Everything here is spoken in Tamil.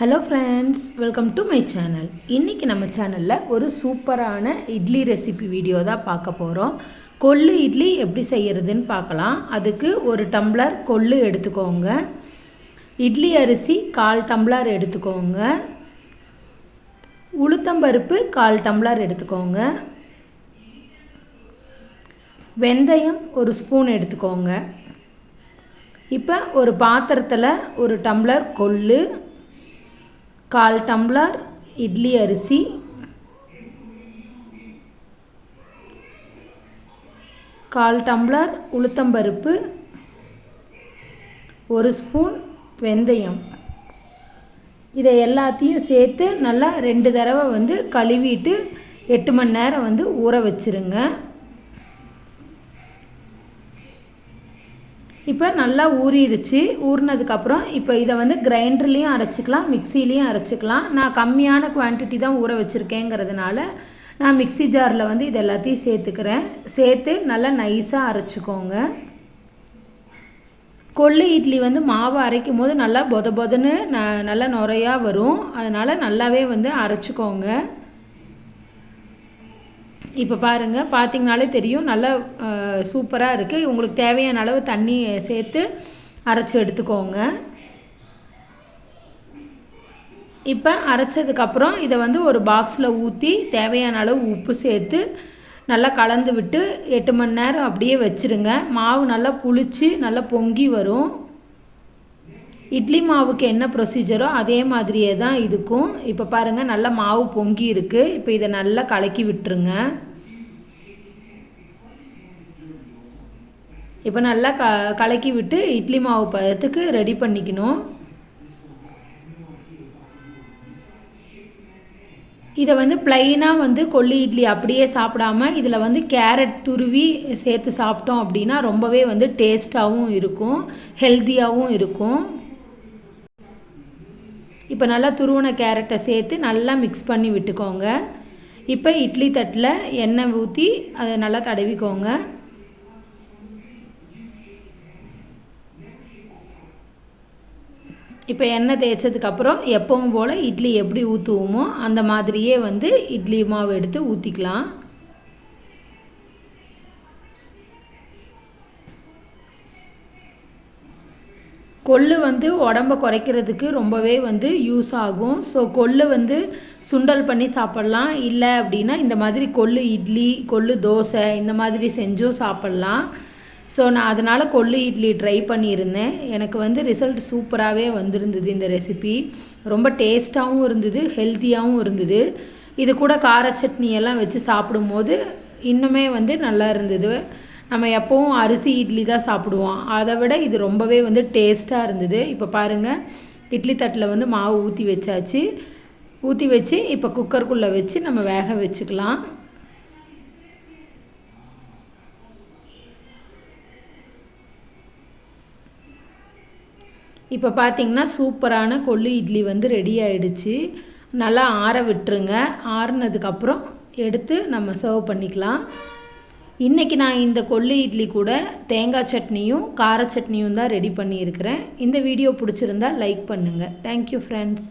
Hello friends welcome to my channel இன்றைக்கி நம்ம சேனலில் ஒரு சூப்பரான இட்லி ரெசிபி வீடியோ தான் பார்க்க போகிறோம் கொள்ளு இட்லி எப்படி செய்கிறதுன்னு பார்க்கலாம். அதுக்கு ஒரு டம்ளர் கொள்ளு எடுத்துக்கோங்க. இட்லி அரிசி கால் டம்ளர் எடுத்துக்கோங்க. உளுத்தம்பருப்பு கால் டம்ளர் எடுத்துக்கோங்க. வெந்தயம் ஒரு ஸ்பூன் எடுத்துக்கோங்க. இப்போ ஒரு பாத்திரத்தில் ஒரு டம்ளர் கொள்ளு கால் டம்ளர் இட்லி அரிசி. கால் டம்ளர் உளுத்தம்பருப்பு ஒரு ஸ்பூன் வெந்தயம். இதை எல்லாத்தையும் சேர்த்து நல்லா ரெண்டு தடவை வந்து கழுவிட்டு எட்டு மணி நேரம் வந்து ஊற வச்சுருங்க. இப்போ நல்லா ஊறிடுச்சு. ஊறினதுக்கப்புறம் இப்போ இதை வந்து கிரைண்டர்லேயும் அரைச்சிக்கலாம் மிக்சிலையும் அரைச்சிக்கலாம். நான் கம்மியான குவான்டிட்டி தான் ஊற வச்சுருக்கேங்கிறதுனால நான் மிக்சி ஜாரில் வந்து இது எல்லாத்தையும் சேர்த்துக்கிறேன். சேர்த்து நல்லா நைஸாக அரைச்சிக்கோங்க. கொள்ளு இட்லி வந்து மாவு அரைக்கும் போது நல்லா பொத பொதன்னு ந நல்லா நுறையாக வரும். அதனால் நல்லாவே வந்து அரைச்சிக்கோங்க. இப்போ பாருங்கள் பார்த்திங்கனாலே தெரியும் நல்லா சூப்பராக இருக்குது உங்களுக்கு தேவையான அளவு தண்ணி சேர்த்து அரைச்சி எடுத்துக்கோங்க. இப்போ அரைச்சதுக்கப்புறம் இதை வந்து ஒரு பாக்ஸில் ஊற்றி தேவையான அளவு உப்பு சேர்த்து நல்லா கலந்து விட்டு எட்டு மணி நேரம் அப்படியே வச்சுருங்க. மாவு நல்லா புளிச்சு நல்லா பொங்கி வரும். இட்லி மாவுக்கு என்ன ப்ரொசீஜரோ அதே மாதிரியே தான் இதுக்கும். இப்போ பாருங்கள் நல்லா மாவு பொங்கி இருக்குது இப்போ இதை நல்லா கலக்கி விட்டுருங்க. இப்போ நல்லா க கலக்கி விட்டு இட்லி மாவு பதத்துக்கு ரெடி பண்ணிக்கணும். இதை வந்து ப்ளைனாக வந்து கொல்லி இட்லி அப்படியே சாப்பிடாம இதில் வந்து கேரட் துருவி சேர்த்து சாப்பிட்டோம் அப்படின்னா ரொம்பவே வந்து டேஸ்ட்டாகவும் இருக்கும் ஹெல்த்தியாகவும் இருக்கும். இப்போ நல்லா துருவன கேரட்டை சேர்த்து நல்லா மிக்ஸ் பண்ணி விட்டுக்கோங்க. இப்போ இட்லி தட்டில் எண்ணெய் ஊற்றி அதை நல்லா தடவிக்கோங்க. இப்போ எண்ணெய் தேய்ச்சதுக்கப்புறம் எப்பவும் போல் இட்லி எப்படி ஊற்றுவோமோ அந்த மாதிரியே வந்து இட்லி மாவு எடுத்து ஊற்றிக்கலாம் கொள்ளு வந்து உடம்ப குறைக்கிறதுக்கு ரொம்பவே வந்து யூஸ் ஆகும். ஸோ கொள்ளு வந்து சுண்டல் பண்ணி சாப்பிட்லாம். இல்லை அப்படின்னா இந்த மாதிரி கொள்ளு இட்லி கொள்ளு தோசை இந்த மாதிரி செஞ்சும் சாப்பிட்லாம். ஸோ நான் அதனால் கொள்ளு இட்லி ட்ரை பண்ணியிருந்தேன். எனக்கு வந்து ரிசல்ட் சூப்பராகவே வந்திருந்தது இந்த ரெசிபி ரொம்ப டேஸ்ட்டாகவும் இருந்தது ஹெல்த்தியாகவும் இருந்தது. இது கூட கார சட்னி எல்லாம் வச்சு சாப்பிடும்போது இன்னுமே வந்து நல்லா இருந்தது. நம்ம எப்போவும் அரிசி இட்லி தான் சாப்பிடுவோம். அதை விட இது ரொம்பவே வந்து டேஸ்ட்டாக இருந்தது. இப்போ பாருங்கள் இட்லி தட்டில் வந்து மாவு ஊற்றி வச்சாச்சு. ஊற்றி வச்சு இப்போ குக்கருக்குள்ளே வச்சு நம்ம வேக வச்சுக்கலாம். இப்போ பார்த்திங்கன்னா சூப்பரான கொள்ளு இட்லி வந்து ரெடி ஆகிடுச்சு நல்லா ஆற விட்டுருங்க. ஆறுனதுக்கப்புறம் எடுத்து நம்ம சர்வ் பண்ணிக்கலாம். இன்றைக்கி நான் இந்த கொள்ளு இட்லி கூட தேங்காய் சட்னியும் கார சட்னியும் தான் ரெடி பண்ணியிருக்கிறேன். இந்த வீடியோ பிடிச்சிருந்தா லைக் பண்ணுங்கள் தேங்க்யூ ஃப்ரெண்ட்ஸ்